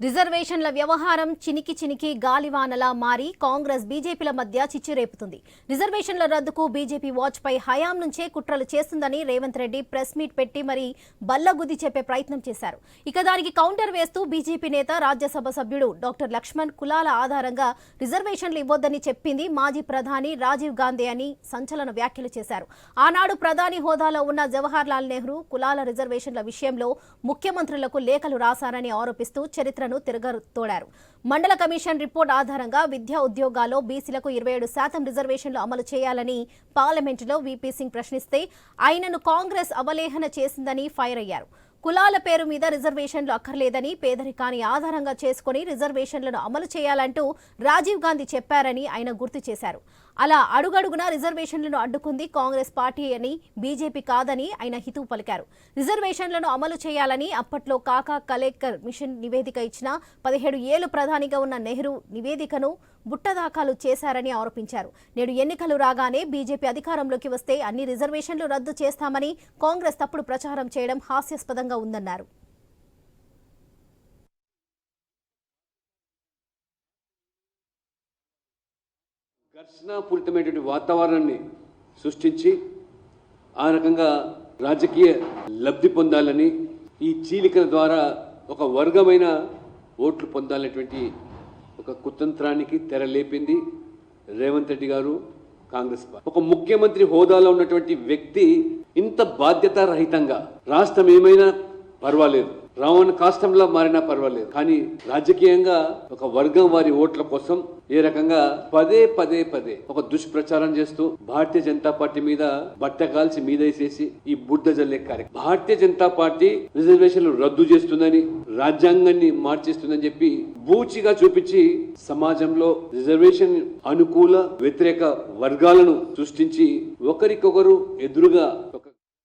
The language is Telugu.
రిజర్వేషన్ల వ్యవహారం చినికి చినికి గాలివానలా మారి కాంగ్రెస్ బీజేపీల మధ్య చిచ్చురేపుతుంది రిజర్వేషన్ల రద్దుకు బీజేపీ వాచ్ పై హయాం నుంచే కుట్రలు చేస్తుందని రేవంత్ రెడ్డి ప్రెస్ మీట్ పెట్టి మరీ బల్లగుద్ది చెప్పే ప్రయత్నం చేశారు. ఇక దానికి కౌంటర్ వేస్తూ బీజేపీ నేత రాజ్యసభ సభ్యుడు డాక్టర్ లక్ష్మణ్ కులాల ఆధారంగా రిజర్వేషన్లు ఇవ్వొద్దని చెప్పింది మాజీ ప్రధాని రాజీవ్ గాంధీ అని సంచలన వ్యాఖ్యలు చేశారు. ఆనాడు ప్రధాని హోదాలో ఉన్న జవహర్ లాల్ నెహ్రూ కులాల రిజర్వేషన్ల విషయంలో ముఖ్యమంత్రులకు లేఖలు రాశారని ఆరోపిస్తూ చరిత్ర చరిత్రను తిరగతోడారు మండల కమిషన్ రిపోర్ట్ ఆధారంగా విద్యా ఉద్యోగాల్లో బీసీలకు ఇరవై ఏడు శాతం రిజర్వేషన్లు అమలు చేయాలని పార్లమెంటులో వీపీ సింగ్ ప్రశ్నిస్తే ఆయనను కాంగ్రెస్ అవలేహన చేసిందని ఫైర్ అయ్యారు. కులాల పేరు మీద రిజర్వేషన్లు అక్కర్లేదని పేదరికాన్ని ఆధారంగా చేసుకుని రిజర్వేషన్లను అమలు చేయాలంటూ రాజీవ్ గాంధీ చెప్పారని ఆయన గుర్తు చేశారు. అలా అడుగడుగున రిజర్వేషన్లను అడ్డుకుంది కాంగ్రెస్ పార్టీ అని బీజేపీ కాదని ఆయన హితవు పలికారు. రిజర్వేషన్లను అమలు చేయాలని అప్పట్లో కాకా కలేకర్ మిషన్ నివేదిక ఇచ్చిన పదిహేడు ఏళ్ళు ప్రధానిగా ఉన్న నెహ్రూ నివేదికను బుట్టదాఖలు చేశారని ఆరోపించారు. నేడు ఎన్నికలు రాగానే బీజేపీ అధికారంలోకి వస్తే అన్ని రిజర్వేషన్లు రద్దు చేస్తామని కాంగ్రెస్ తప్పుడు ప్రచారం చేయడం హాస్యాస్పదంగా ఉందన్నారు. ఘర్షణాపూరితమైనటువంటి వాతావరణాన్ని సృష్టించి ఆ రకంగా రాజకీయ లబ్ధి పొందాలని ఈ చీలికల ద్వారా ఒక వర్గమైన ఓట్లు పొందాలనేటువంటి ఒక కుతంత్రానికి తెరలేపింది రేవంత్ రెడ్డి గారు కాంగ్రెస్ పార్టీ. ఒక ముఖ్యమంత్రి హోదాలో ఉన్నటువంటి వ్యక్తి ఇంత బాధ్యతారహితంగా రాష్ట్రం ఏమైనా పర్వాలేదు. రావణ కాష్టంలా మారినా పర్వాలేదు. కానీ రాజకీయంగా ఒక వర్గం వారి ఓట్ల కోసం ఏ రకంగా పదే పదే పదే ఒక దుష్ప్రచారం చేస్తూ భారతీయ జనతా పార్టీ మీద బట్ట కాల్చి మీదేసేసి ఈ బుడ్డ జల్లే కార్యక్రమం. భారతీయ జనతా పార్టీ రిజర్వేషన్లు రద్దు చేస్తుందని రాజ్యాంగాన్ని మార్చేస్తుందని చెప్పి బూచిగా చూపించి సమాజంలో రిజర్వేషన్ అనుకూల వ్యతిరేక వర్గాలను సృష్టించి ఒకరికొకరు ఎదురుగా